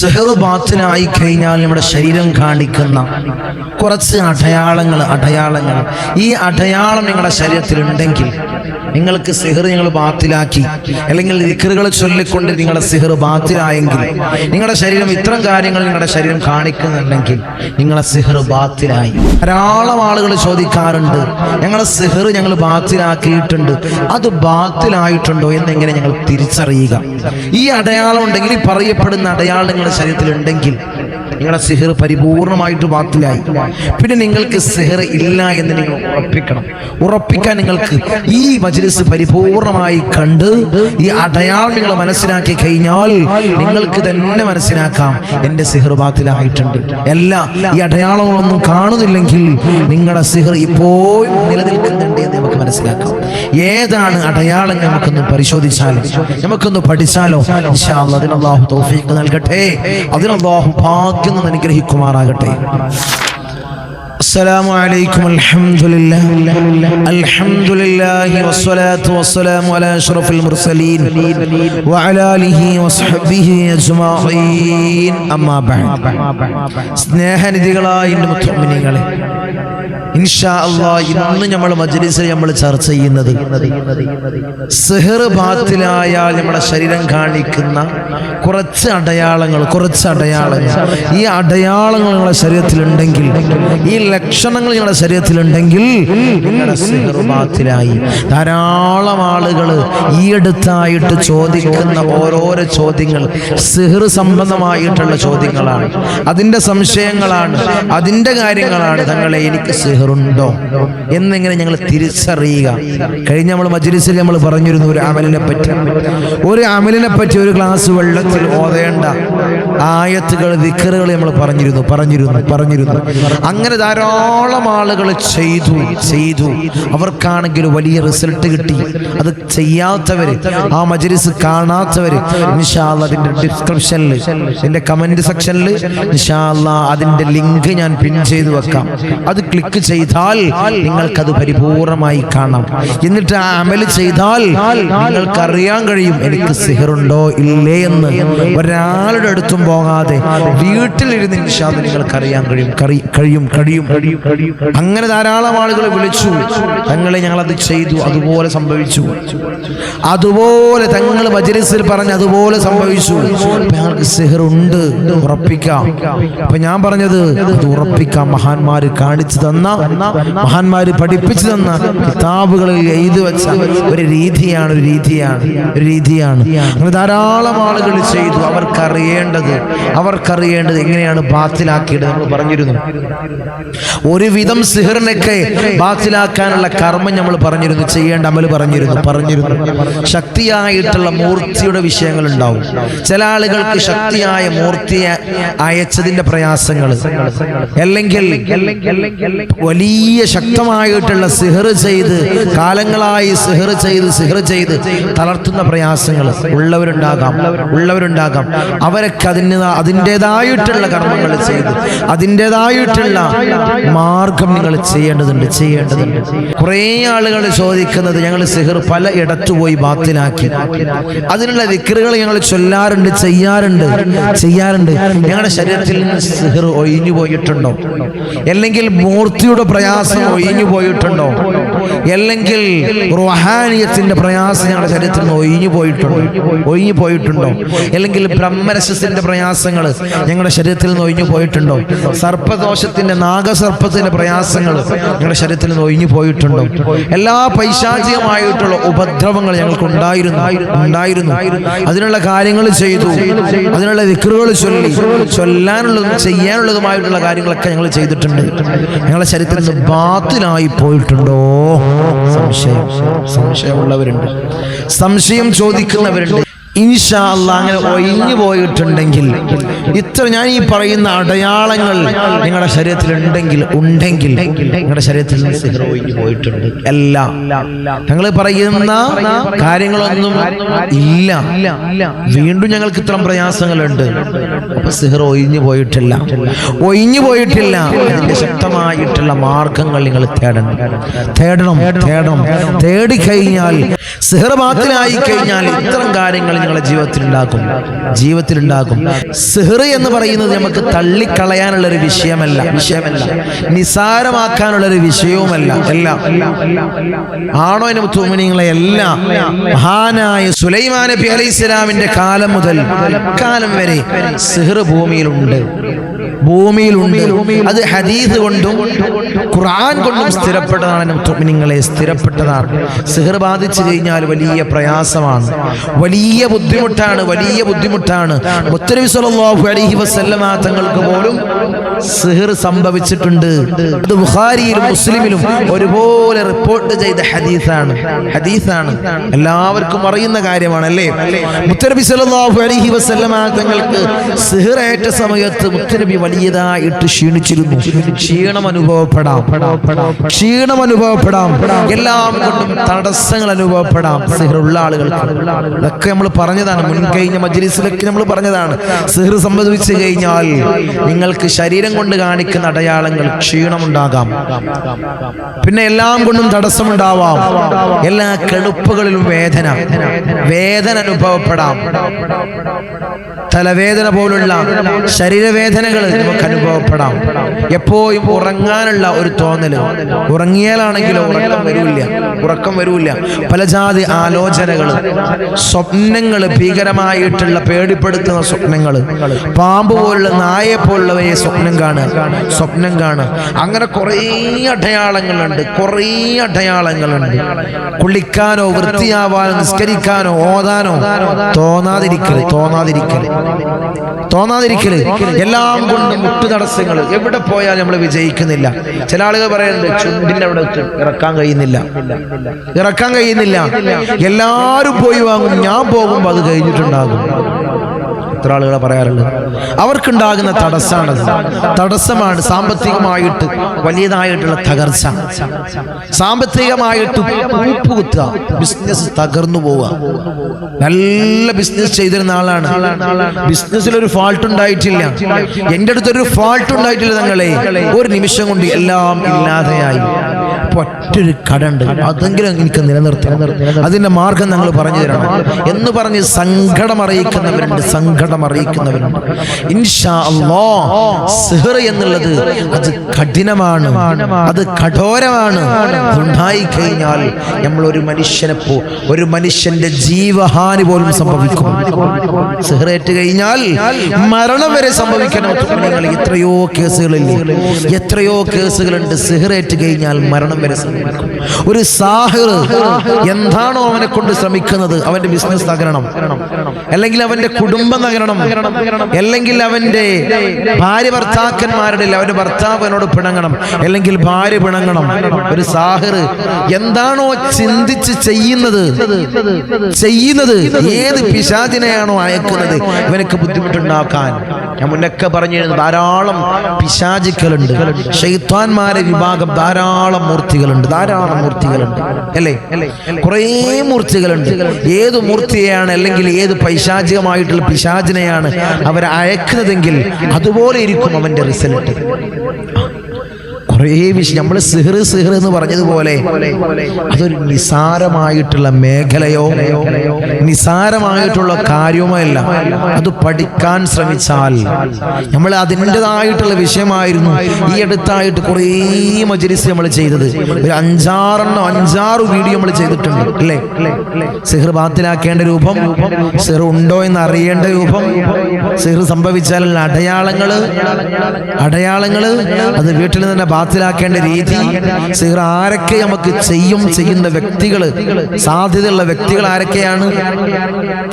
സെഹർ കഴിഞ്ഞാൽ നമ്മുടെ ശരീരം കാണിക്കുന്ന കുറച്ച് അടയാളങ്ങൾ അടയാളങ്ങൾ. ഈ അടയാളം നിങ്ങളുടെ ശരീരത്തിലുണ്ടെങ്കിൽ നിങ്ങൾക്ക് സിഹർ നിങ്ങൾ ബാത്തിലാക്കി. അല്ലെങ്കിൽ ദിക്കറുകൾ ചൊല്ലിക്കൊണ്ട് നിങ്ങളുടെ സിഹർ ബാത്തിലായെങ്കിൽ നിങ്ങളുടെ ശരീരം ഇത്തരം കാര്യങ്ങൾ നിങ്ങളുടെ ശരീരം കാണിക്കുന്നുണ്ടെങ്കിൽ നിങ്ങളെ സിഹർ ബാത്തിലായി. ധാരാളം ആളുകൾ ചോദിക്കാറുണ്ട് ഞങ്ങളുടെ സിഹർ ഞങ്ങൾ ബാത്തിലാക്കിയിട്ടുണ്ട് അത് ബാത്തിലായിട്ടുണ്ടോ എന്നെങ്ങനെ ഞങ്ങൾ തിരിച്ചറിയുക? ഈ അടയാളം ഉണ്ടെങ്കിൽ ഈ പറയപ്പെടുന്ന അടയാളം നിങ്ങളുടെ ശരീരത്തിലുണ്ടെങ്കിൽ നിങ്ങളുടെ സിഹർ പരിപൂർണമായിട്ട് ബാത്തിലായി. പിന്നെ നിങ്ങൾക്ക് സിഹർ ഇല്ല എന്ന് നിങ്ങൾ ഉറപ്പിക്കണം. ഉറപ്പിക്കാൻ നിങ്ങൾക്ക് ഈ മജ്ലിസ് പരിപൂർണമായി കണ്ട് ഈ അടയാളം നിങ്ങൾ മനസ്സിലാക്കി കഴിഞ്ഞാൽ നിങ്ങൾക്ക് തന്നെ മനസ്സിലാക്കാം എന്റെ സിഹർ ബാത്തിലായിട്ടുണ്ട്. അല്ല ഈ അടയാളങ്ങളൊന്നും കാണുന്നില്ലെങ്കിൽ നിങ്ങളുടെ സിഹർ ഇപ്പോഴും നിലനിൽക്കുന്നുണ്ട് എന്ന് നമുക്ക് മനസ്സിലാക്കാം. ഏതാണ് അടയാളം നമുക്കൊന്ന് പരിശോധിച്ചാലോ? നമുക്കൊന്ന് പഠിച്ചാലോ? അതിന് അള്ളാഹു നൽകട്ടെ. അതിന് അള്ളാഹു ഭാഗ്യം നിന്ന് അനുഗ്രഹിക്കുമാറാകട്ടെ السلام عليكم الحمد لله الحمد لله والصلاة والسلام على أشرف المرسلين وعلى آله وصحبه أجمعين أما بعد സ്നേഹനിധികളായ എൻ്റെ മുത്തുമിനിങ്ങളെ ഇൻഷാ അള്ളാ ഇന്ന് നമ്മൾ മജ്ലിസിൽ നമ്മൾ ചർച്ച ചെയ്യുന്നത് സിഹർ ബാത്തിലായാൽ നമ്മുടെ ശരീരം കാണിക്കുന്ന കുറച്ച് അടയാളങ്ങൾ കുറച്ച് അടയാളങ്ങൾ. ഈ അടയാളങ്ങൾ നിങ്ങളുടെ ശരീരത്തിലുണ്ടെങ്കിൽ ഈ ലക്ഷണങ്ങൾ നിങ്ങളുടെ ശരീരത്തിലുണ്ടെങ്കിൽ നിങ്ങളുടെ സിഹർ ബാത്തിലായി ധാരാളം ആളുകൾ ഈ അടുത്തായിട്ട് ചോദിക്കുന്ന ഓരോരോ ചോദ്യങ്ങൾ സിഹർ സംബന്ധമായിട്ടുള്ള ചോദ്യങ്ങളാണ്. അതിന്റെ സംശയങ്ങളാണ് അതിന്റെ കാര്യങ്ങളാണ്. തങ്ങളെ എനിക്ക് സിഹറുണ്ടോ എന്നിങ്ങനെ ഞങ്ങൾ തിരിച്ചറിയുക. കഴിഞ്ഞ നമ്മൾ മജ്ലിസിൽ നമ്മൾ പറഞ്ഞിരുന്നു ഒരു അമലിനെ പറ്റി ഒരു അമലിനെ പറ്റി ഒരു ഗ്ലാസ് വെള്ളത്തിൽ ഓതേണ്ട. ആയത്തുകൾ ദിക്കറുകൾ നമ്മൾ പറഞ്ഞിരുന്നു പറഞ്ഞിരുന്നു പറഞ്ഞിരുന്നു. അങ്ങനെ ധാരാളം ആളുകൾ ചെയ്തു ചെയ്തു. അവർക്കാണെങ്കിൽ വലിയ റിസൾട്ട് കിട്ടി. അത് ചെയ്യാത്തവര് ആ മജലിസ് കാണാത്തവര് നിഷാല്ല അതിന്റെ ഡിസ്ക്രിപ്ഷനിൽ എന്റെ കമന്റ് സെക്ഷനിൽ നിഷാല്ല അതിന്റെ ലിങ്ക് ഞാൻ പിൻ ചെയ്ത് വെക്കാം. അത് ക്ലിക്ക് ചെയ്താൽ നിങ്ങൾക്കത് പരിപൂർണമായി കാണാം. എന്നിട്ട് ആ അമൽ ചെയ്താൽ നിങ്ങൾക്ക് അറിയാൻ കഴിയും എനിക്ക് സിഹറുണ്ടോ ഇല്ലേ എന്ന്. ഒരാളുടെ അടുത്തും പോകാതെ വീട്ടിലിരുന്ന് ഇൻഷാദ് നിങ്ങൾക്ക് അറിയാൻ കഴിയും കഴിയും കഴിയും. അങ്ങനെ ധാരാളം ആളുകൾ വിളിച്ചു. തങ്ങളെ ഞങ്ങൾ അത് ചെയ്തു. അതുപോലെ സംഭവിച്ചു. അതുപോലെ തങ്ങൾ മജലിസിൽ പറഞ്ഞ് അതുപോലെ സംഭവിച്ചു. ഞങ്ങൾക്ക് സിഹറുണ്ട്. ഉറപ്പിക്കാം. അപ്പൊ ഞാൻ പറഞ്ഞത് അത് ഉറപ്പിക്കാം. മഹാന്മാര് കാണിച്ചു തന്ന മഹാന്മാര് പഠിപ്പിച്ചു തന്ന കിതാബുകളിൽ എഴുതി വെച്ച ഒരു രീതിയാണ് ഒരു രീതിയാണ് ഒരു രീതിയാണ്. അങ്ങനെ ധാരാളം ആളുകൾ ചെയ്തു. അവർക്കറിയേണ്ടത് അവർക്കറിയേണ്ടത് എങ്ങനെയാണ് ബാത്തിലാക്കിയത് നമ്മൾ പറഞ്ഞിരുന്നു. ഒരുവിധം സിഹറിനൊക്കെ ബാത്തിലാക്കാനുള്ള കർമ്മം നമ്മൾ പറഞ്ഞിരുന്നു ചെയ്യേണ്ട അമൽ പറഞ്ഞിരുന്നു പറഞ്ഞിരുന്നു. ശക്തിയായിട്ടുള്ള മൂർത്തിയുടെ വിഷയങ്ങൾ ഉണ്ടാവും ചില ആളുകൾക്ക് ശക്തിയായ മൂർത്തിയെ അയച്ചതിന്റെ പ്രയാസങ്ങൾ. അല്ലെങ്കിൽ വലിയ ശക്തമായിട്ടുള്ള സിഹർ ചെയ്ത് കാലങ്ങളായി സിഹർ ചെയ്ത് സിഹർ ചെയ്ത് തളർത്തുന്ന പ്രയാസങ്ങൾ ഉള്ളവരുണ്ടാകാം ഉള്ളവരുണ്ടാകാം. അവരൊക്കെ അതിന് അതിന്റെതായിട്ടുള്ള കർമ്മങ്ങൾ ചെയ്ത് അതിന്റെതായിട്ടുള്ള മാർഗം നിങ്ങൾ ചെയ്യേണ്ടതുണ്ട് ചെയ്യേണ്ടതുണ്ട്. കുറേ ആളുകൾ ചോദിക്കുന്നത് ഞങ്ങൾ സിഹർ പല ഇടത്തു പോയി ബാത്തിലാക്കി. അതിനുള്ള വിക്രുകൾ ഞങ്ങൾ ചൊല്ലാറുണ്ട് ചെയ്യാറുണ്ട് ചെയ്യാറുണ്ട്. ഞങ്ങളുടെ ശരീരത്തിൽ നിന്ന് സിഹർ ഒഴിഞ്ഞു പോയിട്ടുണ്ടോ? അല്ലെങ്കിൽ മൂർത്തിയുടെ പ്രയാസം ഒഴിഞ്ഞു പോയിട്ടുണ്ടോ? അല്ലെങ്കിൽ റുഹാനിയത്തിന്റെ പ്രയാസം ഞങ്ങളുടെ ശരീരത്തിൽ നിന്ന് ഒഴിഞ്ഞു പോയിട്ടുണ്ടോ. ഒഴിഞ്ഞു പോയിട്ടുണ്ടോ? അല്ലെങ്കിൽ ബ്രഹ്മരസത്തിന്റെ പ്രയാസങ്ങൾ ഞങ്ങളുടെ ശരീരത്തിൽ നിന്ന് ഒഴിഞ്ഞു പോയിട്ടുണ്ടോ? സർപ്പദോഷത്തിന്റെ നാഗസർപ്പത്തിന്റെ പ്രയാസങ്ങൾ ഞങ്ങളുടെ ശരീരത്തിൽ നിന്ന് ഒഴിഞ്ഞു പോയിട്ടുണ്ടോ? എല്ലാ പൈശാചികമായിട്ടുള്ള ഉപദ്രവങ്ങൾ ഞങ്ങൾക്ക് ഉണ്ടായിരുന്നു ഉണ്ടായിരുന്നു. അതിനുള്ള കാര്യങ്ങൾ ചെയ്തു. അതിനുള്ള വിക്രുകൾ ചൊല്ലി. ചൊല്ലാനുള്ളതും ചെയ്യാനുള്ളതുമായിട്ടുള്ള കാര്യങ്ങളൊക്കെ ഞങ്ങൾ ചെയ്തിട്ടുണ്ട്. ഞങ്ങളുടെ ശരീരത്തിൽ നിന്ന് ബാത്തിലായി പോയിട്ടുണ്ടോ? സംശയം സംശയമുള്ളവരുണ്ട്. സംശയം ചോദിക്കുന്നവരുണ്ട്. ഇൻഷാ അല്ലാ. അങ്ങനെ ഒഴിഞ്ഞു പോയിട്ടുണ്ടെങ്കിൽ ഇത്ര ഞാൻ ഈ പറയുന്ന അടയാളങ്ങൾ നിങ്ങളുടെ ശരീരത്തിൽ ഉണ്ടെങ്കിൽ ഉണ്ടെങ്കിൽ നിങ്ങളുടെ ശരീരത്തിൽ ഒഴിഞ്ഞു പോയിട്ടുണ്ട്. എല്ലാം. ഞങ്ങൾ പറയുന്ന കാര്യങ്ങളൊന്നും ഇല്ല. വീണ്ടും ഞങ്ങൾക്ക് ഇത്തരം പ്രയാസങ്ങളുണ്ട്. അപ്പൊ സിഹർ ഒഴിഞ്ഞു പോയിട്ടില്ല. ഒഴിഞ്ഞു പോയിട്ടില്ല. അതിന്റെ ശക്തമായിട്ടുള്ള മാർഗങ്ങൾ നിങ്ങൾ തേടണം. തേടണം തേടണം. തേടിക്കഴിഞ്ഞാൽ സിഹർ ബാത്തിലായി കഴിഞ്ഞാൽ ഇത്തരം കാര്യങ്ങൾ നിങ്ങളുടെ ജീവിതത്തിൽ ഉണ്ടാക്കും ജീവിതത്തിൽ ഉണ്ടാക്കും സിഹർ എന്ന് പറയുന്നത് നമുക്ക് തള്ളിക്കളയാനുള്ള ഒരു വിഷയമല്ല. വിഷയമല്ല. നിസാരമാക്കാനുള്ള ഒരു വിഷയവുമല്ല. എല്ലാം. ആണോ എന്നെ മുത്തുമിനിങ്ങളെ? എല്ലാം. മഹാനായ സുലൈമാൻ നബി അലൈഹി ഇസ്ലാമിന്റെ കാലം മുതൽ കാലം വരെ സിഹർ ഭൂമിയിലുണ്ട്. ഭൂമിയിലുണ്ട്. അത് ഹദീസ് കൊണ്ടും ഖുർആൻ കൊണ്ടും സ്ഥിരപ്പെട്ടതാണ് നിങ്ങളെ സ്ഥിരപ്പെട്ടതാണ്. സിഹർ ബാധിച്ചു കഴിഞ്ഞാൽ വലിയ പ്രയാസമാണ്. വലിയ ബുദ്ധിമുട്ടാണ് വലിയ ബുദ്ധിമുട്ടാണ്. മുത്തനബി സല്ലല്ലാഹു അലൈഹി വസല്ലമ തങ്ങൾക്ക് പോലും സിഹർ സംഭവിച്ചിട്ടുണ്ട്. അത് മുസ്ലിമിലും ഒരുപോലെ റിപ്പോർട്ട് ചെയ്ത ഹദീസാണ്. ഹദീസാണ്. എല്ലാവർക്കും അറിയുന്ന കാര്യമാണ് അല്ലേ മുത്തനബി സല്ലല്ലാഹു അലഹി വസല്ലമ തങ്ങൾക്ക് സിഹിറേറ്റ സമയത്ത് മുത്തനബി വലിയതായിട്ട് ക്ഷീണിച്ചിരുന്നു. ക്ഷീണം അനുഭവപ്പെടാം. ക്ഷീണം അനുഭവപ്പെടാം. എല്ലാം കൊണ്ടും തടസ്സങ്ങൾ അനുഭവപ്പെടാം സിഹറുള്ള ആളുകൾക്ക്. ഇതൊക്കെ നമ്മൾ പറഞ്ഞതാണ്. മുൻകഴിഞ്ഞ മജ്ലിസിലൊക്കെ നമ്മൾ പറഞ്ഞതാണ്. സിഹർ സംഭവിച്ചു കഴിഞ്ഞാൽ നിങ്ങൾക്ക് ശരീരം കൊണ്ട് കാണിക്കുന്ന അടയാളങ്ങൾ ക്ഷീണമുണ്ടാകാം. പിന്നെ എല്ലാം കൊണ്ടും തടസ്സമുണ്ടാവാം. എല്ലാ കെടുപ്പുകളിലും വേദന. വേദന അനുഭവപ്പെടാം. തലവേദന പോലുള്ള ശരീരവേദനകൾ നമുക്ക് അനുഭവപ്പെടാം. എപ്പോഴും ഉറങ്ങാനുള്ള ഒരു തോന്നൽ ഉറങ്ങിയാലാണെങ്കിലും ഉറക്കം വരൂല്ല. ഉറക്കം വരൂല്ല. പല ജാതി ആലോചനകൾ സ്വപ്നങ്ങൾ ഭീകരമായിട്ടുള്ള പേടിപ്പെടുത്തുന്ന സ്വപ്നങ്ങൾ പാമ്പ് പോലുള്ള നായെ പോലുള്ളവയെ സ്വപ്നം കാണുക സ്വപ്നം കാണുക. അങ്ങനെ കുറേ അടയാളങ്ങളുണ്ട് കുറേ അടയാളങ്ങളുണ്ട്. കുളിക്കാനോ വൃത്തിയാവാനോ നിസ്കരിക്കാനോ ഓതാനോ തോന്നാതിരിക്കൽ തോന്നാതിരിക്കൽ. തോന്നാതിരിക്കൽ. എല്ലാം കൊണ്ട് മുട്ടു തടസ്സങ്ങൾ എവിടെ പോയാൽ നമ്മൾ വിജയിക്കുന്നില്ല. ചില ആളുകൾ പറയുന്നുണ്ട് ചുണ്ടിന്റെ അവിടെ ഇറക്കാൻ കഴിയുന്നില്ല. ഇറക്കാൻ കഴിയുന്നില്ല. എല്ലാരും പോയി വാങ്ങും ഞാൻ പോകുമ്പോ അത് കഴിഞ്ഞിട്ടുണ്ടാകും. എത്ര ആളുകളെ പറയാറുണ്ട്? അവർക്കുണ്ടാകുന്ന തടസ്സമാണത് തടസ്സമാണ് സാമ്പത്തികമായിട്ട് വലിയതായിട്ടുള്ള തകർച്ച. സാമ്പത്തികമായിട്ട് പൂപ്പ് കുത്തുക ബിസിനസ് തകർന്നു പോവുക. നല്ല ബിസിനസ് ചെയ്തിരുന്ന ആളാണ്. ബിസിനസ്സിൽ ഒരു ഫാൾട്ട് ഉണ്ടായിട്ടില്ല. എന്റെ അടുത്തൊരു ഫാൾട്ട് ഉണ്ടായിട്ടില്ല തങ്ങളെ. ഒരു നിമിഷം കൊണ്ട് എല്ലാം ഇല്ലാതെയായി. ഒറ്റൊരു കടണ്ട്. അതെങ്കിലും എനിക്ക് നിലനിർത്തണം. അതിന്റെ മാർഗം ഞങ്ങൾ പറഞ്ഞു തരണം. എന്ന് പറഞ്ഞ് സങ്കടം അറിയിക്കുന്നവരുണ്ട് സങ്കടം അറിയിക്കുന്നവരുണ്ട്. ഇൻഷാ അല്ലാ സിഹർ എന്നുള്ളത് അത് കഠിനമാണ്. അത് കഠോരമാണ്. ഉണ്ടായി കഴിഞ്ഞാൽ നമ്മൾ ഒരു മനുഷ്യനെ പോ ഒരു മനുഷ്യന്റെ ജീവഹാനി പോലും സംഭവിക്കും. സിഹറേറ്റ് കഴിഞ്ഞാൽ മരണം വരെ സംഭവിക്കണം. എത്രയോ കേസുകളില്ലേ എത്രയോ കേസുകളുണ്ട്. സിഹറേറ്റ് കഴിഞ്ഞാൽ മരണം വരെ ഒരു സാഹിർ എന്താണോ അവനെ കൊണ്ട് ശ്രമിക്കുന്നത്? അവന്റെ ബിസിനസ് തകരണം. അല്ലെങ്കിൽ അവന്റെ കുടുംബം തകരണം. അല്ലെങ്കിൽ അവന്റെ ഭാര്യ ഭർത്താക്കന്മാരുടെ അവന്റെ ഭർത്താവ് പിണങ്ങണം. അല്ലെങ്കിൽ ഭാര്യ പിണങ്ങണം. ഒരു സാഹിർ എന്താണോ ചിന്തിച്ച് ചെയ്യുന്നത്? ചെയ്യുന്നത് ഏത് പിശാചിനെയാണോ അയക്കുന്നത്? ഇവനക്ക് ബുദ്ധിമുട്ടുണ്ടാക്കാൻ. ഞാൻ മുന്നൊക്കെ പറഞ്ഞു ധാരാളം പിശാചിക്കലുണ്ട് ഷെയ്ത്താൻമാരെ വിഭാഗം ധാരാളം മൂർത്തികളുണ്ട്. ധാരാളം മൂർത്തികളുണ്ട്. അല്ലേ? കുറേ മൂർത്തികളുണ്ട്. ഏത് മൂർത്തിയെയാണ് അല്ലെങ്കിൽ ഏത് പൈശാചികമായിട്ടുള്ള പിശാചിനെയാണ് അവർ അയക്കുന്നതെങ്കിൽ അതുപോലെ ഇരിക്കും അവന്റെ റിസൾട്ട് കുറേ വിഷയം നമ്മൾ സിഹർ സിഹർ എന്ന് പറഞ്ഞതുപോലെ അതൊരു നിസാരമായിട്ടുള്ള മേഖലയോ നിസാരമായിട്ടുള്ള കാര്യമോ അല്ല. അത് പഠിക്കാൻ ശ്രമിച്ചാൽ നമ്മൾ അതിന്റെതായിട്ടുള്ള വിഷയമായിരുന്നു ഈ അടുത്തായിട്ട് കുറേ മജലിസ് നമ്മൾ ചെയ്തത്. ഒരു അഞ്ചാറെണ്ണം അഞ്ചാറ് വീഡിയോ നമ്മൾ ചെയ്തിട്ടുണ്ട് അല്ലേ? സിഹർ ബാത്തിലാക്കേണ്ട രൂപം സിഹർ ഉണ്ടോ എന്ന് അറിയേണ്ട രൂപം സിഹർ സംഭവിച്ചാൽ അടയാളങ്ങൾ അടയാളങ്ങൾ അത് വീട്ടിൽ തന്നെ ബാത്തിലാക്കേണ്ട രീതി. സിഹർ ആരൊക്കെ നമുക്ക് ചെയ്യും ചെയ്യുന്ന വ്യക്തികൾ സാധ്യതയുള്ള വ്യക്തികൾ ആരൊക്കെയാണ്?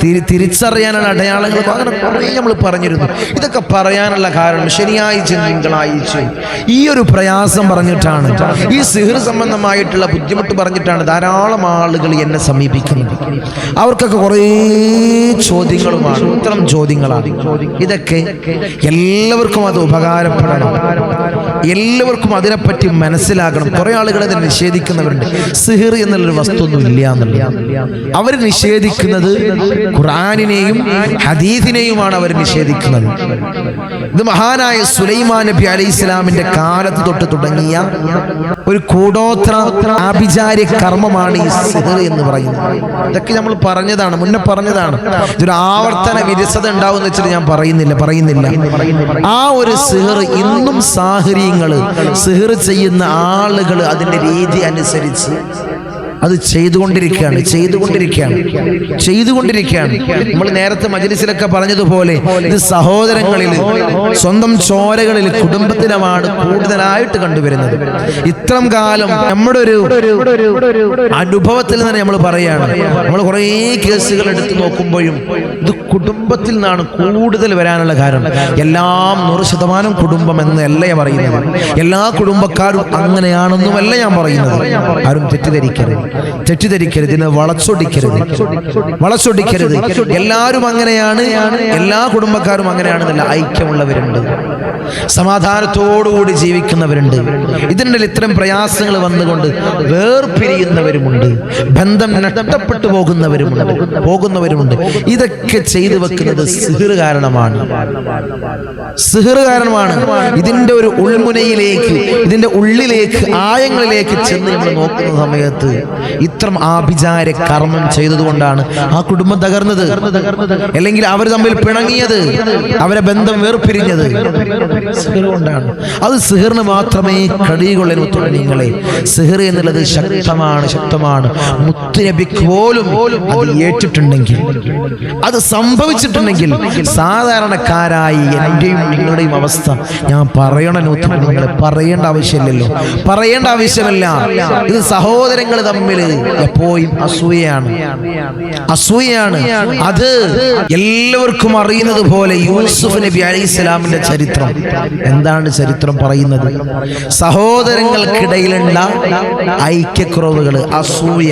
തിരി- തിരിച്ചറിയാനുള്ള അടയാളങ്ങൾ. അങ്ങനെ കുറേ നമ്മൾ പറഞ്ഞിരുന്നു. ഇതൊക്കെ പറയാനുള്ള കാരണം ശരിയായി തിങ്കളാഴ്ച. ഈ ഒരു പ്രയാസം പറഞ്ഞിട്ടാണ്. ഈ സിഹർ സംബന്ധമായിട്ടുള്ള ബുദ്ധിമുട്ട് പറഞ്ഞിട്ടാണ് ധാരാളം ആളുകൾ എന്നെ സമീപിക്കുന്നത്. അവർക്കൊക്കെ കുറേ ചോദ്യങ്ങളുമാണ്. ഇത്തരം ചോദ്യങ്ങളാണ്. ഇതൊക്കെ എല്ലാവർക്കും അത് ഉപകാരപ്പെടണം. എല്ലാവർക്കും അതിനെപ്പറ്റി മനസ്സിലാകണം. കുറെ ആളുകൾ അതിനെ നിഷേധിക്കുന്നവരുണ്ട്. സിഹിർ എന്നുള്ളൊരു വസ്തു ഒന്നും ഇല്ല എന്നുള്ളത്. അവർ നിഷേധിക്കുന്നത് ഖുറാനിനെയും ഹദീദിനെയുമാണ് അവർ നിഷേധിക്കുന്നത്. ഇത് മഹാനായ സുലൈമാൻ നബി അലൈഹി ഇസ്ലാമിന്റെ കാലത്ത് തൊട്ട് തുടങ്ങിയ ഒരു കൂടോത്ര ആഭിചാര്യ കർമ്മമാണ് ഈ സിഹിർ എന്ന് പറയുന്നത്. ഇതൊക്കെ നമ്മൾ പറഞ്ഞതാണ് മുന്നേ പറഞ്ഞതാണ്. ഇതൊരു ആവർത്തന വിരസത ഉണ്ടാവും എന്ന് വെച്ചിട്ട് ഞാൻ പറയുന്നില്ല പറയുന്നില്ല. ആ ഒരു സിഹിർ ഇന്നും സാഹചര്യങ്ങൾ സിഹിർ ചെയ്യുന്ന ആളുകൾ അതിന്റെ രീതി അനുസരിച്ച് അത് ചെയ്തുകൊണ്ടിരിക്കുകയാണ് ചെയ്തുകൊണ്ടിരിക്കുകയാണ് ചെയ്തുകൊണ്ടിരിക്കുകയാണ്. നമ്മൾ നേരത്തെ മജലിസിലൊക്കെ പറഞ്ഞതുപോലെ ഇത് സഹോദരങ്ങളിൽ സ്വന്തം ചോരകളിൽ കുടുംബത്തിലുമാണ് കൂടുതലായിട്ട് കണ്ടുവരുന്നത്. ഇത്രം കാലം നമ്മുടെ ഒരു അനുഭവത്തിൽ തന്നെ നമ്മൾ പറയാണ് നമ്മൾ കുറേ കേസുകൾ എടുത്തു നോക്കുമ്പോഴും ഇത് കുടുംബത്തിൽ നിന്നാണ് കൂടുതൽ വരാനുള്ള കാരണം. എല്ലാം നൂറ് ശതമാനം കുടുംബം എന്നല്ല ഞാൻ പറയുന്നത്. എല്ലാ കുടുംബക്കാരും അങ്ങനെയാണെന്നുമല്ല ഞാൻ പറയുന്നത്. ആരും തെറ്റിദ്ധരിക്കരുത്. തെറ്റിദ്ധരിക്കരുത് വളച്ചൊടിക്കരുത്. വളച്ചൊടിക്കരുത്. എല്ലാവരും അങ്ങനെയാണ്. എല്ലാ കുടുംബക്കാരും അങ്ങനെയാണെന്നല്ല ഐക്യമുള്ളവരുണ്ട്. സമാധാനത്തോടുകൂടി ജീവിക്കുന്നവരുണ്ട്. ഇതിന്റെ ഇത്തരം പ്രയാസങ്ങൾ വന്നുകൊണ്ട് വേർപിരിയുന്നവരുമുണ്ട്. ബന്ധം നഷ്ടപ്പെട്ടു പോകുന്നവരുമുണ്ട്. പോകുന്നവരുമുണ്ട്. ഇതൊക്കെ ചെയ്തു വെക്കുന്നത് സിഹിർ കാരണമാണ്. സിഹിർ കാരണമാണ്. ഇതിന്റെ ഒരു ഉൾമുനയിലേക്ക് ഇതിന്റെ ഉള്ളിലേക്ക് ആയങ്ങളിലേക്ക് ചെന്ന് നമ്മൾ നോക്കുന്ന സമയത്ത് ഇത്തരം ആഭിചാര കർമ്മം ചെയ്തതുകൊണ്ടാണ് ആ കുടുംബം തകർന്നത്. അല്ലെങ്കിൽ അവർ തമ്മിൽ പിണങ്ങിയത് അവരെ ബന്ധം വേർപിരിഞ്ഞത്. കൊണ്ടാണ് അത് സിഹിറിന് മാത്രമേ കഴിയുകൊള്ളൂ നിങ്ങളെ. സിഹിർ എന്നുള്ളത് ശക്തമാണ് ശക്തമാണ്. മുത്തുനബിക്ക് പോലും അത് ഏറ്റിട്ടുണ്ടെങ്കിൽ അത് സംഭവിച്ചിട്ടുണ്ടെങ്കിൽ സാധാരണക്കാരായി എന്റെയും നിങ്ങളുടെയും അവസ്ഥ ഞാൻ പറയണ നിങ്ങളെ പറയേണ്ട ആവശ്യമില്ലല്ലോ. പറയേണ്ട ആവശ്യമല്ല. ഇത് സഹോദരങ്ങൾ തമ്മിൽ എപ്പോഴും അസൂയയാണ്. അസൂയയാണ്. അത് എല്ലാവർക്കും അറിയുന്നത് പോലെ യൂസുഫ് നബി അലൈഹി സ്വലാമിന്റെ ചരിത്രം. എന്താണ് ചരിത്രം പറയുന്നത്? സഹോദരങ്ങൾക്കിടയിലുള്ള ഐക്യക്കുറവുകൾ അസൂയ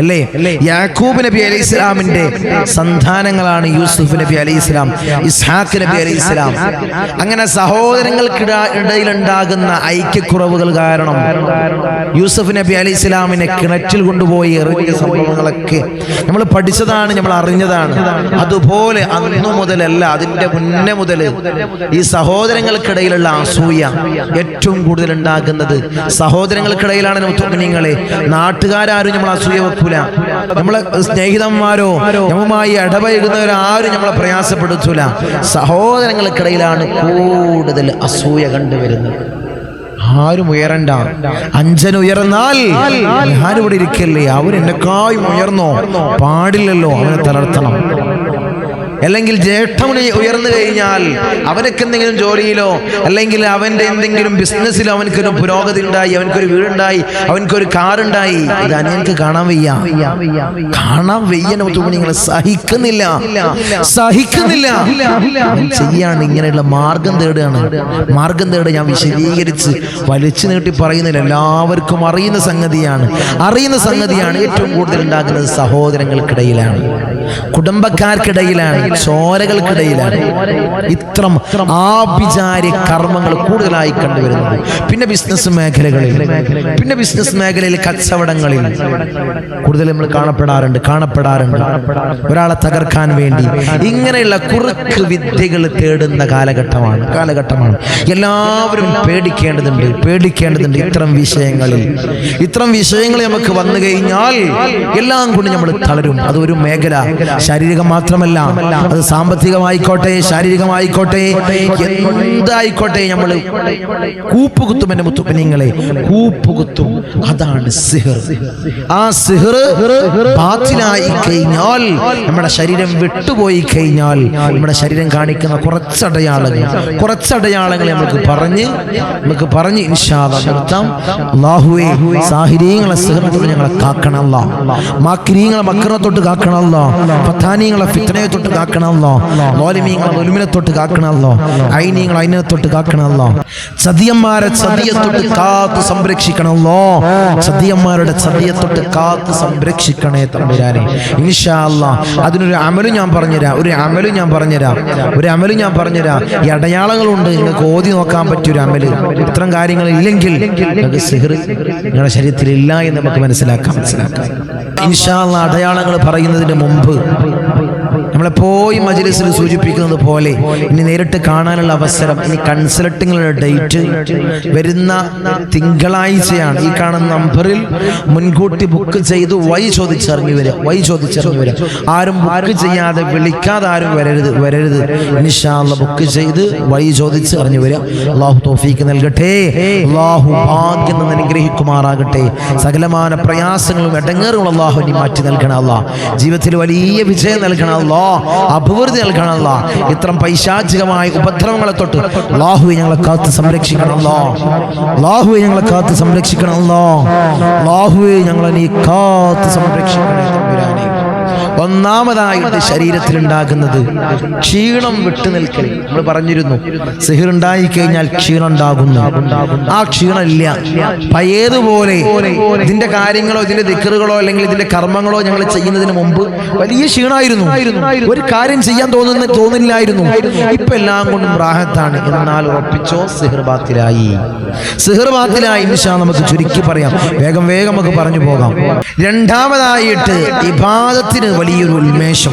അല്ലേ? യാക്കൂബ് നബി അലൈഹി ഇസ്ലാമിന്റെ സന്താനങ്ങളാണ് യൂസുഫ് നബി അലൈഹി ഇസ്ലാം ഇസ്ഹാഖ് നബി അലൈഹി ഇസ്ലാം അങ്ങനെ സഹോദരങ്ങൾക്കിടയിലുണ്ടാകുന്ന ഐക്യക്കുറവുകൾ കാരണം യൂസഫ് നബി അലൈഹി ഇസ്ലാമിനെ കിണറ്റിൽ കൊണ്ടുപോയി എറിഞ്ഞ സംഭവങ്ങളൊക്കെ നമ്മൾ പഠിച്ചതാണ് നമ്മൾ അറിഞ്ഞതാണ്. അതുപോലെ അന്നു മുതലല്ല അതിന്റെ മുന്നേ മുതൽ ഈ സഹോദരങ്ങൾക്കിടയിലുള്ള അസൂയ ഏറ്റവും കൂടുതൽ ഉണ്ടാകുന്നത് സഹോദരങ്ങൾക്കിടയിലാണ് നിങ്ങളെ നാട്ടുകാരും നമ്മൾ അസൂയ വെക്കൂല. നമ്മളെ സ്നേഹിതന്മാരോ നമ്മുമായി ഇടപഴകുന്നവരോ ആരും നമ്മളെ പ്രയാസപ്പെടുത്തൂല. സഹോദരങ്ങൾക്കിടയിലാണ് കൂടുതൽ അസൂയ കണ്ടുവരുന്നത്. ആരും ഉയരണ്ട. അഞ്ചൻ ഉയർന്നാൽ ഞാനിവിടെ ഇരിക്കല്ലേ? അവൻ എന്നെക്കായും ഉയർന്നോ? പാടില്ലല്ലോ അവനെ തളർത്തണം. അല്ലെങ്കിൽ ജ്യേഷ്ഠമുനി ഉയർന്നു കഴിഞ്ഞാൽ അവനക്ക് എന്തെങ്കിലും ജോലിയിലോ അല്ലെങ്കിൽ അവന്റെ എന്തെങ്കിലും ബിസിനസ്സിലോ അവനക്കൊരു പുരോഗതി ഉണ്ടായി അവനക്കൊരു വീടുണ്ടായി അവനക്കൊരു കാറുണ്ടായി ഇത് അനിയനക്ക് കാണാൻ വയ്യ. കാണാൻ വയ്യ നിങ്ങൾ സഹിക്കുന്നില്ല. സഹിക്കുന്നില്ല. ചെയ്യാണ് ഇങ്ങനെയുള്ള മാർഗം തേടുകയാണ്. മാർഗം തേട് ഞാൻ വിശദീകരിച്ച് വലിച്ചു നീട്ടി പറയുന്നില്ല എല്ലാവർക്കും അറിയുന്ന സംഗതിയാണ്. അറിയുന്ന സംഗതിയാണ് ഏറ്റവും കൂടുതൽ ഉണ്ടാകുന്നത് സഹോദരങ്ങൾക്കിടയിലാണ്. കുടുംബക്കാർക്കിടയിലാണ് ചോരകൾക്കിടയിലാണ് ഇത്രം ആഭിചാര്യ കർമ്മങ്ങൾ കൂടുതലായി കണ്ടുവരുന്നത്. പിന്നെ ബിസിനസ് മേഖലകളിൽ പിന്നെ ബിസിനസ് മേഖലയിൽ കച്ചവടങ്ങളിൽ കൂടുതൽ നമ്മൾ കാണപ്പെടാറുണ്ട് കാണപ്പെടാറുണ്ട്. ഒരാളെ തകർക്കാൻ വേണ്ടി ഇങ്ങനെയുള്ള കുറുക്ക് വിദ്യകൾ തേടുന്ന കാലഘട്ടമാണ് കാലഘട്ടമാണ്. എല്ലാവരും പേടിക്കേണ്ടതുണ്ട് പേടിക്കേണ്ടതുണ്ട് ഇത്തരം വിഷയങ്ങളിൽ. ഇത്തരം വിഷയങ്ങൾ നമുക്ക് വന്നു കഴിഞ്ഞാൽ എല്ലാം കൊണ്ട് നമ്മൾ തളരും. അത് ഒരു മേഖല. ശാരീരികം മാത്രമല്ല അത് സാമ്പത്തികമായിക്കോട്ടെ ശാരീരികമായിക്കോട്ടെ എന്തായിക്കോട്ടെ നമ്മൾ കൂപ്പുകുത്തും എന്റെ മുത്തുപ്പനിങ്ങളെ കൂപ്പുകുത്തും. അതാണ് സിഹർ. ആ സിഹർ ബാത്തിലായി കഴിഞ്ഞാൽ നമ്മുടെ ശരീരം വിട്ടുപോയി കഴിഞ്ഞാൽ നമ്മുടെ ശരീരം കാണിക്കുന്ന കുറച്ചടയാളങ്ങൾ കുറച്ചടയാളങ്ങൾ നമുക്ക് പറഞ്ഞ് നമുക്ക് പറഞ്ഞ് ഇൻഷാദ നിർത്താം. അള്ളാഹുവേ സാഹിര്യങ്ങളെ സിഹറിനെ ഞങ്ങളെ കാക്കണമല്ലോ. മാക്കിരീങ്ങളെ മക്കറിനെ കാക്കണമല്ലോ. പത്താനീങ്ങളെ ഫിത്തനയെ തൊട്ട് കാക്കണമല്ലോ. ലോലിമീങ്ങളെ ഒലുമിനെ തൊട്ട് കാക്കണമല്ലോ. ഐനീങ്ങളെ അതിനെ തൊട്ട് കാക്കണമല്ലോ. ചതിയന്മാരെ ചതിയെ തൊട്ട് കാത്തു സംരക്ഷിക്കണമല്ലോ. സദ്യന്മാരുടെ സദ്യത്തൊട്ട് കാത്ത് സംരക്ഷിക്കണേ തമ്പുരാനെ. ഇൻഷാ അല്ലാ അതിനൊരു അമലും ഞാൻ പറഞ്ഞുതരാം ഒരു അമലും ഞാൻ പറഞ്ഞുതരാം ഒരു അമലും ഞാൻ പറഞ്ഞുതരാം. ഈ അടയാളങ്ങളുണ്ട് നിങ്ങൾക്ക് ഓതി നോക്കാൻ പറ്റിയൊരു അമൽ. ഇത്തരം കാര്യങ്ങൾ ഇല്ലെങ്കിൽ സിഹർ നിങ്ങളുടെ ശരീരത്തിൽ ഇല്ല എന്ന് നമുക്ക് മനസ്സിലാക്കാം. മനസ്സിലാക്കാം ഇൻഷാ അല്ലാ അടയാളങ്ങൾ പറയുന്നതിന് മുമ്പ് നമ്മളെപ്പോയി മജ്ലിസിൽ സൂചിപ്പിക്കുന്നത് പോലെ ഇനി നേരിട്ട് കാണാനുള്ള അവസരം ഇനി കൺസൾട്ടിങ്ങളുടെ ഡേറ്റ് വരുന്ന തിങ്കളാഴ്ചയാണ്. ഈ കാണുന്ന നമ്പറിൽ മുൻകൂട്ടി ബുക്ക് ചെയ്ത് വൈ ചോദിച്ചിറങ്ങി വരിക വൈ ചോദിച്ചിറങ്ങി വരിക. ആരും ബുക്ക് ചെയ്യാതെ വിളിക്കാതെ ആരും വരരുത് വരരുത്. നിഷാള്ള ബുക്ക് ചെയ്ത് വൈ ചോദിച്ച് അറിഞ്ഞു വരിക. അള്ളാഹു തോഫീക്ക് നൽകട്ടെ. അള്ളാഹു ഭാഗ്യം നിന്ന് അനുഗ്രഹിക്കുമാറാകട്ടെ. സകലമാന പ്രയാസങ്ങളും ഇടങ്ങേറുകളും അള്ളാഹു മാറ്റി നൽകണം അള്ളാഹ് ജീവിതത്തിൽ വലിയ വിജയം നൽകണം അല്ലാ അഭിവൃദ്ധി നൽകണം അല്ലാ ഇത്തരം പൈശാചികമായ ഉപദ്രവങ്ങളെ തൊട്ട് ലാഹുവെ ഞങ്ങളെ കാത്ത് സംരക്ഷിക്കണം അല്ലാ അള്ളാഹുവെ ഞങ്ങളെ കാത്ത് സംരക്ഷിക്കണം അല്ലാ അള്ളാഹുവെ ഞങ്ങളെ നീ കാത്ത് സംരക്ഷിക്കണേ തമ്പുരാനെ. ഒന്നാമതായിട്ട് ശരീരത്തിൽ ഉണ്ടാകുന്നത് ക്ഷീണം വിട്ടു നിൽക്കൽ. നമ്മൾ പറഞ്ഞിരുന്നു സിഹിർ ഉണ്ടായി കഴിഞ്ഞാൽ ക്ഷീണം ഉണ്ടാകുന്നു ആ ക്ഷീണമില്ല. പയേതുപോലെ പഴയതുപോലെ ഇതിന്റെ കാര്യങ്ങളോ ഇതിന്റെ ദിക്കറുകളോ അല്ലെങ്കിൽ ഇതിന്റെ കർമ്മങ്ങളോ ഞങ്ങൾ ചെയ്യുന്നതിന് മുമ്പ് വലിയ ക്ഷീണമായിരുന്നു. ഒരു കാര്യം ചെയ്യാൻ തോന്നുന്ന തോന്നില്ലായിരുന്നു. ഇപ്പൊ എല്ലാം കൊണ്ടും റാഹത്താണ്. എന്നാൽ ഉറപ്പിച്ചോ സിഹിർ സിഹിർബാത്തിലായി സിഹിർ ബാത്തിലായി ഇൻഷാ നമുക്ക് ചുരുക്കി പറയാം. വേഗം വേഗം നമുക്ക് പറഞ്ഞു പോകാം. രണ്ടാമതായിട്ട് ഇബാദത്തിന് വലിയൊരു ഉന്മേഷം.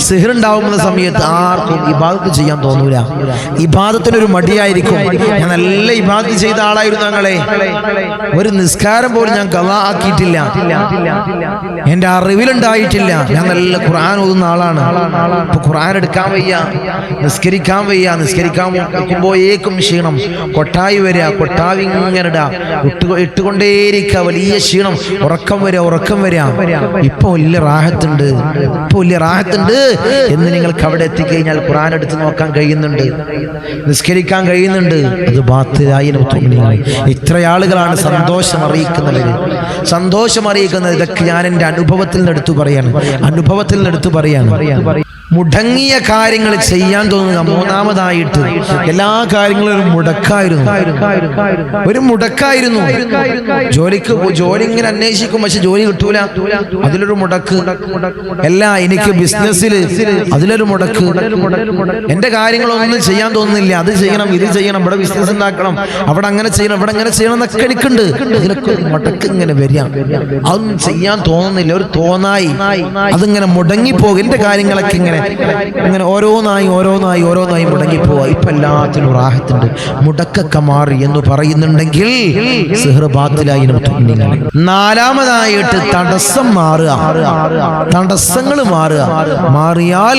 സിഹിറുണ്ടാവുന്ന സമയത്ത് ആർക്കും ഇബാദത്ത് ചെയ്യാൻ തോന്നൂല. ഇബാദത്തിനൊരു മടിയായിരിക്കും. ഞാൻ നല്ല ഇബാദത്ത് ചെയ്ത ആളായിരുന്നു ഞങ്ങളെ. ഒരു നിസ്കാരം പോലും ഞാൻ കഥ ആക്കിയിട്ടില്ല. എന്റെ അറിവിലുണ്ടായിട്ടില്ല. ഞാൻ നല്ല ഖുർആൻ ഓതുന്ന ആളാണ്. ഇപ്പൊ ഖുർആൻ എടുക്കാൻ വയ്യ നിസ്കരിക്കാൻ വയ്യ നിസ്കരിക്കാൻ നോക്കുമ്പോഴേക്കും ക്ഷീണം. കൊട്ടായി വരിക കൊട്ടാവി ഇട്ടുകൊണ്ടേയിരിക്കുക. വലിയ ക്ഷീണം. ഉറക്കം വരിക ഉറക്കം വരിക. ഇപ്പൊ വലിയ റാഹത്തുണ്ട്. ഇപ്പൊ റാഹത്തുണ്ട് എന്ന് നിങ്ങൾക്ക് അവിടെ എത്തിക്കഴിഞ്ഞാൽ ഖുറാൻ എടുത്ത് നോക്കാൻ കഴിയുന്നുണ്ട്. നിസ്കരിക്കാൻ കഴിയുന്നുണ്ട്. അത് ബാത്തിലായി ഇത്ര ആളുകളാണ് സന്തോഷം അറിയിക്കുന്നവര് സന്തോഷം അറിയിക്കുന്നത് ഇതൊക്കെ ഞാൻ എന്റെ അനുഭവത്തിൽ നിന്ന് എടുത്തു പറയാണ്. അനുഭവത്തിൽ നിന്ന് എടുത്തു പറയാണ്. മുടങ്ങിയ കാര്യങ്ങൾ ചെയ്യാൻ തോന്നുക മൂന്നാമതായിട്ട് എല്ലാ കാര്യങ്ങളും ഒരു മുടക്കായിരുന്നു. ഒരു മുടക്കായിരുന്നു. ജോലിക്ക് ജോലി ഇങ്ങനെ അന്വേഷിക്കും പക്ഷെ ജോലി കിട്ടൂല. അതിലൊരു മുടക്ക്. അല്ല എനിക്ക് ബിസിനസ്സിൽ അതിലൊരു മുടക്ക്. എന്റെ കാര്യങ്ങളൊന്നും ചെയ്യാൻ തോന്നുന്നില്ല. അത് ചെയ്യണം ഇത് ചെയ്യണം ഇവിടെ ബിസിനസ് ഉണ്ടാക്കണം അവിടെ അങ്ങനെ ചെയ്യണം ഇവിടെ അങ്ങനെ ചെയ്യണം എന്നൊക്കെ എനിക്കുണ്ട്. അതിലൊക്കെ ഒരു മുടക്ക് ഇങ്ങനെ വരിക. അതൊന്നും ചെയ്യാൻ തോന്നുന്നില്ല. ഒരു തോന്നായി. അതിങ്ങനെ മുടങ്ങിപ്പോകും. എന്റെ കാര്യങ്ങളൊക്കെ ഇങ്ങനെ ഇങ്ങനെ ഓരോന്നായി ഓരോന്നായി ഓരോന്നായി മുടങ്ങിപ്പോവുക ഇപ്പൊ എല്ലാത്തിനും റാഹത്തുണ്ട്. മുടക്കൊക്കെ മാറി എന്ന് പറയുന്നുണ്ടെങ്കിൽ. നാലാമതായിട്ട് തടസ്സം മാറുക. തടസ്സങ്ങൾ മാറുക. മാറിയാൽ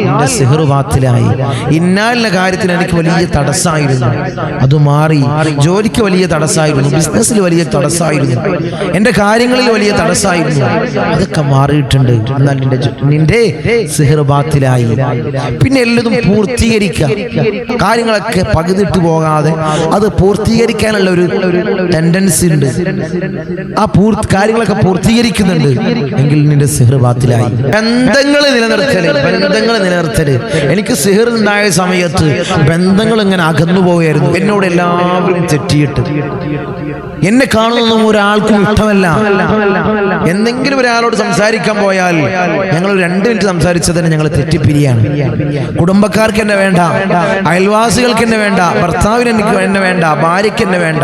എന്റെ സിഹ്റ് ബാത്തിലായി. ഇന്നാലിന്റെ കാര്യത്തിൽ എനിക്ക് വലിയ തടസ്സമായിരുന്നു. അത് മാറി. ജോലിക്ക് വലിയ തടസ്സമായിരുന്നു. ബിസിനസ്സിൽ വലിയ തടസ്സമായിരുന്നു. എന്റെ കാര്യങ്ങളിൽ വലിയ തടസ്സമായിരുന്നു. അതൊക്കെ മാറിയിട്ടുണ്ട്. എന്നാൽ നിന്റെ നിന്റെ സിഹർ ബാത്തിലായി. പിന്നെ എല്ലതും പൂർത്തീകരിക്കുക. കാര്യങ്ങളൊക്കെ പകുതിട്ട് പോകാതെ അത് പൂർത്തീകരിക്കാനുള്ള ഒരു ടെൻഡൻസി ഉണ്ട്. ആ പൂർ കാര്യങ്ങളൊക്കെ പൂർത്തീകരിക്കുന്നുണ്ട്. എങ്കിൽ നിന്റെ സിഹർ ബാത്തിലായി ബന്ധങ്ങൾ നിലനിർത്തൽ ബന്ധങ്ങൾ നിലനിർത്തൽ. എനിക്ക് സിഹർ ഉണ്ടായ സമയത്ത് ബന്ധങ്ങൾ ഇങ്ങനെ അകന്നു പോവുകയായിരുന്നു എന്നോട് എല്ലാവരും തെറ്റിയിട്ട്. എന്നെ കാണുന്നൊന്നും ഒരാൾക്കും ഇഷ്ടമല്ല. എന്തെങ്കിലും ഒരാളോട് സംസാരിക്കാൻ പോയാൽ ഞങ്ങൾ രണ്ട് മിനിറ്റ് സംസാരിച്ചതിന് ഞങ്ങൾ തെറ്റിപ്പിരിയാണ്. കുടുംബക്കാർക്ക് എന്നെ വേണ്ട അയൽവാസികൾക്ക് എന്നെ വേണ്ട ഭർത്താവിന് എനിക്ക് എന്നെ വേണ്ട ഭാര്യയ്ക്ക് എന്നെ വേണ്ട.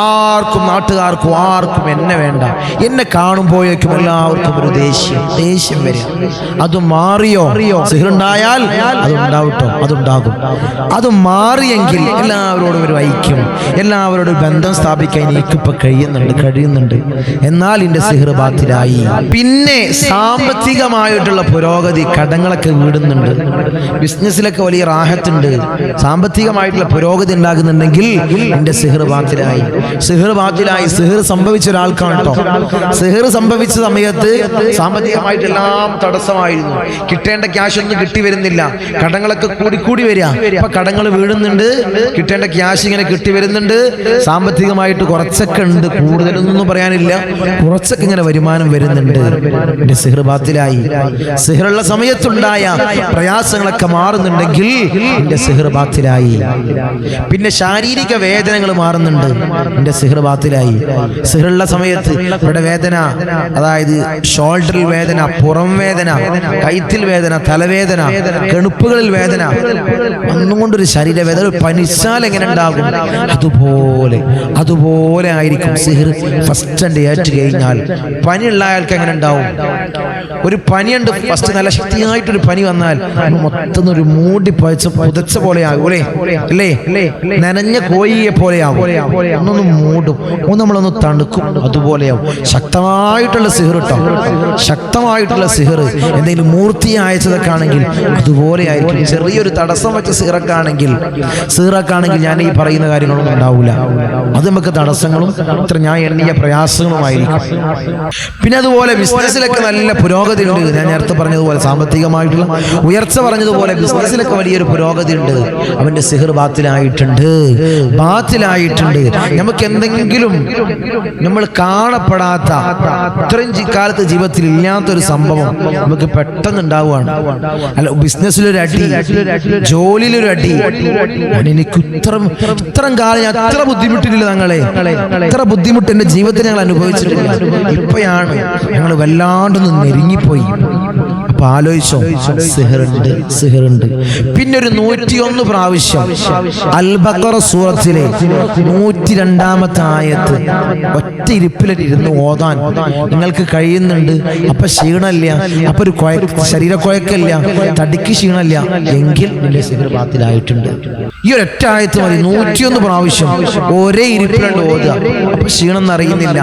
ആർക്കും നാട്ടുകാർക്കും ആർക്കും എന്നെ വേണ്ട. എന്നെ കാണുമ്പോഴേക്കും എല്ലാവർക്കും ഒരു ദേഷ്യം. ദേഷ്യം വരിക അത് മാറിയോ? സിഹറുണ്ടായാൽ അതുണ്ടാവട്ടോ. അതുണ്ടാകും. അത് മാറിയെങ്കിൽ എല്ലാവരോടും ഒരു ഐക്യം. എല്ലാവരോടും ബന്ധം സ്ഥാപിക്കാൻ എനിക്കിപ്പോൾ കഴിയുന്നുണ്ട് കഴിയുന്നുണ്ട്. എന്നാൽ എന്റെ സിഹർ ബാത്തിലായി. പിന്നെ സാമ്പത്തികമായിട്ടുള്ള പുരോഗതി കടങ്ങളൊക്കെ വീടുന്നുണ്ട്. ബിസിനസ്സിലൊക്കെ വലിയ റാഹത്തുണ്ട്. സാമ്പത്തികമായിട്ടുള്ള പുരോഗതി ഉണ്ടാകുന്നുണ്ടെങ്കിൽ എന്റെ സിഹർ ബാത്തിലായി. സിഹർ ബാത്തിലായി. സിഹർ സംഭവിച്ച ഒരാൾക്കാണ് കേട്ടോ സിഹർ സംഭവിച്ച സമയത്ത് സാമ്പത്തിക സാമ്പത്തികമായിട്ട് എല്ലാം തടസ്സമായിരുന്നു. കിട്ടേണ്ട ക്യാഷ് ഒന്നും കിട്ടി വരുന്നില്ല. കടങ്ങളൊക്കെ കൂടി കൂടി വരിക. അപ്പൊ കടങ്ങൾ വീഴുന്നുണ്ട്. കിട്ടേണ്ട ക്യാഷ് ഇങ്ങനെ കിട്ടി വരുന്നുണ്ട്. സാമ്പത്തികമായിട്ട് കുറച്ചൊക്കെ ഉണ്ട്. കൂടുതലൊന്നും പറയാനില്ല. കുറച്ചൊക്കെ ഇങ്ങനെ വരുമാനം വരുന്നുണ്ട്. എന്റെ സിഹർബാത്തിലായി സിഹറുള്ള സമയത്തുണ്ടായ പ്രയാസങ്ങളൊക്കെ മാറുന്നുണ്ടെങ്കിൽ എന്റെ സിഹർബാത്തിലായി പിന്നെ ശാരീരിക വേദനകൾ മാറുന്നുണ്ട്. എന്റെ സിഹർബാത്തിലായി സിഹറുള്ള സമയത്ത് ഇവിടെ വേദന അതായത് ഷോൾഡറിൽ വേദന പുറം വേദന കൈത്തിൽ വേദന തലവേദന കെണുപ്പുകളിൽ വേദന ഒന്നും കൊണ്ടൊരു ശരീരവേദന പനിച്ചാൽ എങ്ങനെ ഉണ്ടാകും? അതുപോലെ അതുപോലെ ആയിരിക്കും സിഹിർ. ഫസ്റ്റ് ഏറ്റു കഴിഞ്ഞാൽ പനി ഉള്ള ആൾക്ക് എങ്ങനെ ഉണ്ടാവും? ഒരു പനിയുണ്ട് ഫസ്റ്റ് നല്ല ശക്തിയായിട്ടൊരു പനി വന്നാൽ മൊത്തം ഒരു മൂടി പഴച്ച പുതച്ച പോലെ ആകും അല്ലേ? അല്ലേ? നനഞ്ഞ കോയിയെ പോലെയാകും. ഒന്നൊന്ന് മൂടും ഒന്ന് നമ്മളൊന്ന് തണുക്കും അതുപോലെയാവും ശക്തമായിട്ടുള്ള സിഹർ കേട്ടോ ശക്തമായിട്ടുള്ള സിഹർ എന്തെങ്കിലും മൂർത്തി അയച്ചതൊക്കെ ആണെങ്കിൽ അതുപോലെ ആയിരിക്കും. ചെറിയൊരു തടസ്സം വെച്ച സിഹറക്കാണെങ്കിൽ സിഹറക്കാണെങ്കിൽ ഞാൻ ഈ പറയുന്ന കാര്യങ്ങളൊന്നും ഉണ്ടാവില്ല അത് നമുക്ക് തടസ്സങ്ങളും ഇത്ര ഞാൻ എണ്ണിയ പ്രയാസങ്ങളുമായിരിക്കും. പിന്നെ അതുപോലെ ബിസിനസ്സിലൊക്കെ നല്ല പുരോഗതി ഉണ്ട് ഞാൻ നേരത്തെ പറഞ്ഞതുപോലെ സാമ്പത്തികമായിട്ടുള്ള ഉയർച്ച പറഞ്ഞതുപോലെ ബിസിനസ്സിലൊക്കെ വലിയൊരു പുരോഗതി ഉണ്ട് അവന്റെ സിഹർ ബാത്തിലായിട്ടുണ്ട്. ബാത്തിലായിട്ടുണ്ട്. നമുക്ക് എന്തെങ്കിലും നമ്മൾ കാണപ്പെടാത്ത ഇത്രയും കാലത്ത് ജീവിതത്തിൽ ഇല്ലാത്തൊരു സംഭവം നമുക്ക് പെട്ടെന്ന് ഉണ്ടാവുകയാണ് അല്ല ബിസിനസ്സിലൊരു അടി ജോലിയിലൊരു അടി. എനിക്ക് ഇത്ര ഇത്തരം കാലം ഞാൻ അത്ര ബുദ്ധിമുട്ടില്ല ഞങ്ങളെ. ഇത്ര ബുദ്ധിമുട്ട് എന്റെ ജീവിതത്തിൽ ഞങ്ങൾ അനുഭവിച്ചിട്ടില്ല. ഇപ്പോഴാണ് ഞങ്ങൾ വല്ലാണ്ടൊന്ന് നെരുങ്ങിപ്പോയി അപ്പൊ ആലോചിച്ചോ സിഹറുണ്ട് സിഹറുണ്ട്. പിന്നെ ഒരു നൂറ്റിയൊന്ന് പ്രാവശ്യം അൽബക്കറ സൂറത്തിലെ നൂറ്റി രണ്ടാമത്തെ ആയത്ത് ഒറ്റ ഇരിപ്പിലിരുന്ന് ഓതാൻ നിങ്ങൾക്ക് കഴിയുന്നുണ്ട്. അപ്പൊ ക്ഷീണമില്ല അപ്പൊ ഒരു കൊയ കുഴക്കല്ല തടിക്ക് ക്ഷീണമില്ല. എങ്കിൽ നിന്റെ സിഹർ ഈ ഒരൊറ്റ ആയത്ത് മതി നൂറ്റിയൊന്ന് പ്രാവശ്യം ഒരേ ഇരിപ്പിലുണ്ട് ഓതുക. ക്ഷീണം എന്നറിയുന്നില്ല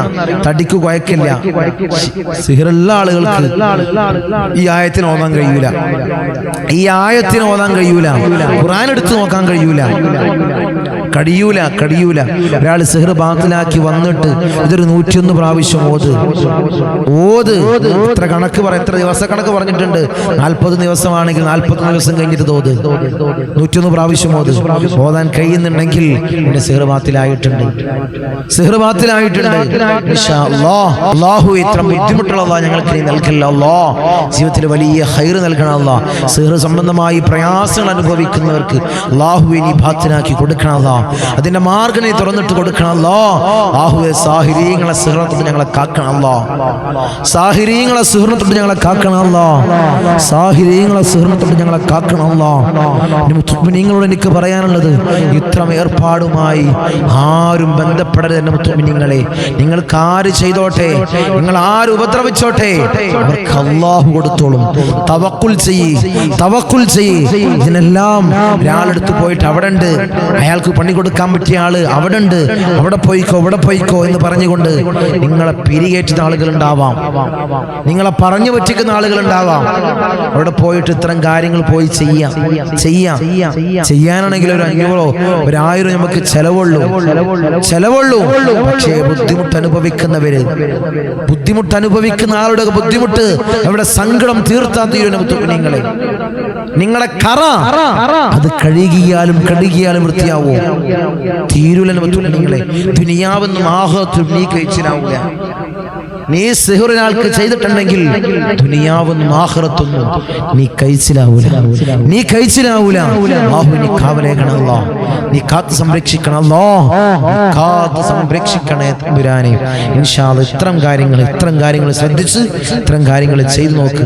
തടിക്ക് കുഴക്കില്ല. സിഹിറുള്ള ആളുകൾക്ക് ഈ ആയത്തിന് ഓതാൻ കഴിയൂല. ഈ ആയത്തിന് ഓതാൻ കഴിയൂല. ഖുറാൻ എടുത്ത് നോക്കാൻ കഴിയൂല. കഴിയൂല കഴിയൂല ഒരാൾ സിഹർ ബാത്തിലാക്കി വന്നിട്ട് ഇതൊരു നൂറ്റിയൊന്ന് പ്രാവശ്യം ഓത്. ഓത്. എത്ര കണക്ക് പറ എത്ര ദിവസ കണക്ക് പറഞ്ഞിട്ടുണ്ട്. നാൽപ്പത് ദിവസമാണെങ്കിൽ നാൽപ്പത് ദിവസം കഴിഞ്ഞിട്ട് തോത് നൂറ്റിയൊന്ന് പ്രാവശ്യം ഓത്. ഓതാൻ കഴിയുന്നുണ്ടെങ്കിൽ എന്റെ സിഹർ ബാത്തിലായിട്ടുണ്ട്. സിഹർ ബാത്തിലായിട്ടുണ്ട്. അല്ലാഹു. ഇത്ര ബുദ്ധിമുട്ടുള്ള ഞങ്ങൾക്ക് നൽകല്ല. അല്ലാ ജീവിതത്തിൽ വലിയ ഹൈർ നൽകണം അള്ളാഹ് സിഹർ സംബന്ധമായി പ്രയാസങ്ങൾ അനുഭവിക്കുന്നവർക്ക് അള്ളാഹു ഇനി ബാത്തിനാക്കി കൊടുക്കണം അല്ലാ അതിന്റെ മാർഗനെ തുറന്നിട്ട് കൊടുക്കണല്ലോ ആഹുവെ സാഹിരീങ്ങളെ സിഹറത്തോട്ട് ഞങ്ങളെ കാക്കണല്ലോ സാഹിരീങ്ങളെ സിഹറത്തോട്ട് ഞങ്ങളെ കാക്കണല്ലോ സാഹിരീങ്ങളെ സിഹറത്തോട്ട് ഞങ്ങളെ കാക്കണല്ലോ നിങ്ങളോട് എനിക്ക് പറയാനുള്ളത് ഇത്രം ഏർപ്പാടുമായി ആരും ബന്ധപ്പെടരുത് എന്റെ മുത്തുമിനിങ്ങളെ. നിങ്ങൾക്ക് ആര് ചെയ്തോട്ടെ? നിങ്ങൾ ആര് ഉപദ്രവിച്ചോട്ടെ? അവർക്ക് അള്ളാഹു കൊടുത്തോളും. തവക്കുൽ ചെയ്യ്. തവക്കുൽ ചെയ്യ്. ഇതിനെല്ലാം ഒരാളെടുത്ത് പോയിട്ട് അവിടെ ഉണ്ട്. അയാൾക്ക് പണി കൊടുക്കാൻ പറ്റിയ ആൾ അവിടെ ഉണ്ട് അവിടെ പോയിക്കോ ഇവിടെ പോയിക്കോ എന്ന് പറഞ്ഞുകൊണ്ട് നിങ്ങളെ പിരികേറ്റുന്ന ആളുകൾ ഉണ്ടാവാം നിങ്ങളെ പറഞ്ഞു പറ്റിക്കുന്ന ആളുകൾ ഉണ്ടാവാം അവിടെ പോയിട്ട് ഇത്തരം കാര്യങ്ങൾ പോയി ചെയ്യാം. ചെയ്യാം. ചെയ്യാനാണെങ്കിൽ ഒരു അഞ്ഞൂറോ ഒരായിരം നമുക്ക് ചെലവുള്ളൂ. ചെലവുള്ളൂ. പക്ഷേ ബുദ്ധിമുട്ട് അനുഭവിക്കുന്നവര് ബുദ്ധിമുട്ട് അനുഭവിക്കുന്ന ആളുടെ ബുദ്ധിമുട്ട് അവിടെ സങ്കടം തീർത്താൻ നിങ്ങളെ. നിങ്ങളെ കറ അത് കഴുകിയാലും കഴുകിയാലും വൃത്തിയാവോ. തീരുലെന്ന് നിങ്ങളെ ദുനിയാവെന്നും ആഹ്ലത്തും നീ കഴിച്ചിലാവൂല നീ സിഹുറിനാൾക്ക് ചെയ്തിട്ടുണ്ടെങ്കിൽ ദുനിയാവും ആഹ്റത്തൊന്നും നീ കഴിച്ചിലാവൂല നീ കഴിച്ചിലാവൂല ബാഹു നീ കാവലേക്കണല്ലോ നീ കാത്ത് സംരക്ഷിക്കണല്ലോ കാത്ത് സംരക്ഷിക്കണേ തമ്പുരാനെ. ഇൻഷാൽ ഇത്തരം കാര്യങ്ങൾ ഇത്തരം കാര്യങ്ങൾ ശ്രദ്ധിച്ച് ഇത്തരം കാര്യങ്ങൾ ചെയ്തു നോക്ക്.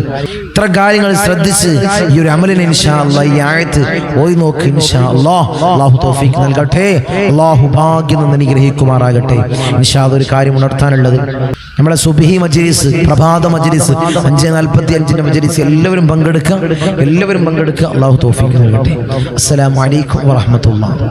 ഇത്ര കാര്യങ്ങൾ ശ്രദ്ധിച്ച് ഈ ഒരു അമലിന് ഇൻഷാ അല്ലാ ഈ ആഴത്ത് പോയി നോക്ക് ഇൻഷാ അല്ലാ അള്ളാഹു തോഫീക്ക് നൽകട്ടെ. അള്ളാഹു ഭാഗ്യം നിന്ന് അനുഗ്രഹിക്കുമാറാകട്ടെ. ഇൻഷാ ഒരു കാര്യം ഉണർത്താനുള്ളത്. നമ്മളെ സുബിഹി മജ്ലിസ് പ്രഭാത മജ്ലിസ് അഞ്ച് നാൽപ്പത്തി അഞ്ചിന്റെ മജ്ലിസ് എല്ലാവരും പങ്കെടുക്കുക. എല്ലാവരും പങ്കെടുക്കുക. അള്ളാഹു തോഫിക്ക് നൽകട്ടെ. അസ്സലാമു അലൈക്കും വറഹ്മത്തുള്ളാഹി.